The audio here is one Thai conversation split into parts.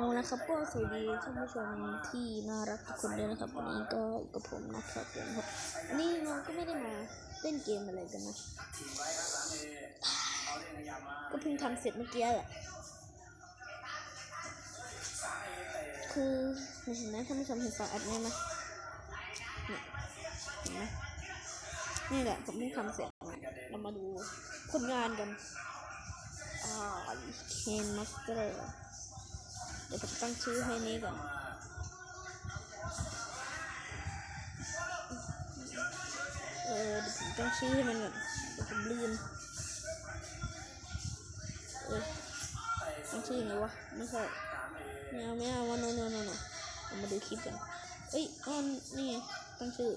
เอาละครับก็สวัสดีท่านผู้ชมที่น่ารักทุกคนด้วยนะครับวันนี้ก็กับผมนะครับผมครับวันนี้เราก็ไม่ได้มาเล่นเกมอะไรกันนะก็เพิ่งทำเสร็จเมื่อกี้แหละคือเห็นไหมท่านผู้ชมเห็นสายอัดไหมไหมเนี่ยเห็นไหมนี่แหละผมเพิ่งทำเสร็จเรามาดูผลงานกันอ่าเคนมาสเตอร์ ตั้งชื่อให้นี้ก่อนเออผมตั้งชื่อให้มันก่อนผมลืมเออตั้งชื่อยังไงวะไม่ใช่ไม่เอาไม่เอาว่าโนโนโนโนเอามาดูคลิปกันเอ้ยอ๋อนี่ไงตั้งชื่อ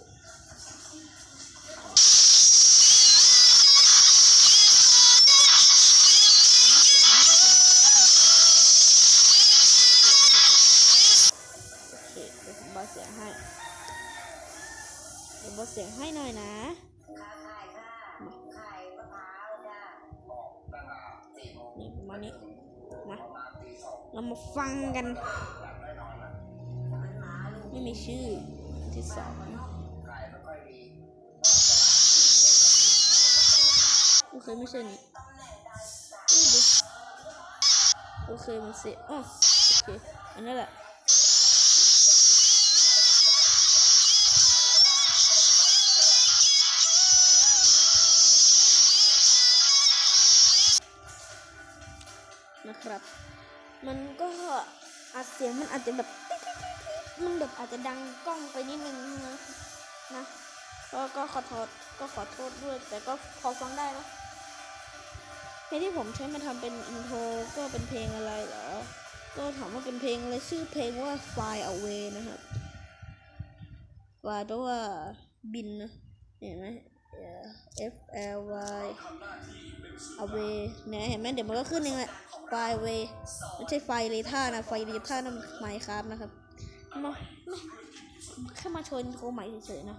เดี๋ยวผมเบาเสียงให้เดี๋ยวเบาเสียงให้หน่อยนะนี่ประมาณนี้มาเรามาฟังกัน ไม่มีชื่อที่สองโอเคไม่ใช่นี่โอเคมันเสียอ๋อโอเคอันนั้นแหละ นะครับ มันก็อัดเสียงมันอาจจะแบบมันแบบอาจจะดังกล้องไปนิดนึงนะนะก็ก็ขอโทษก็ขอโทษด้วย แต่ก็พอฟังได้นะเพลงที่ผมใช้มาทำเป็นอินโทรก็เป็นเพลงอะไรเหรอ ก็ถามว่าเป็นเพลงอะไรชื่อเพลงว่า Fly Away นะครับ Fly แปลว่าบินนะเห็นไหม F L Y away เนี่ยเห็นไหมเดี๋ยวมันก็ขึ้นเองแหละ Fly away ไม่ใช่ไฟเลท่านะ ไฟเลท่านั่นไมค์ครับนะครับมาไม่แค่มาชนโคมใหม่เฉยๆนะ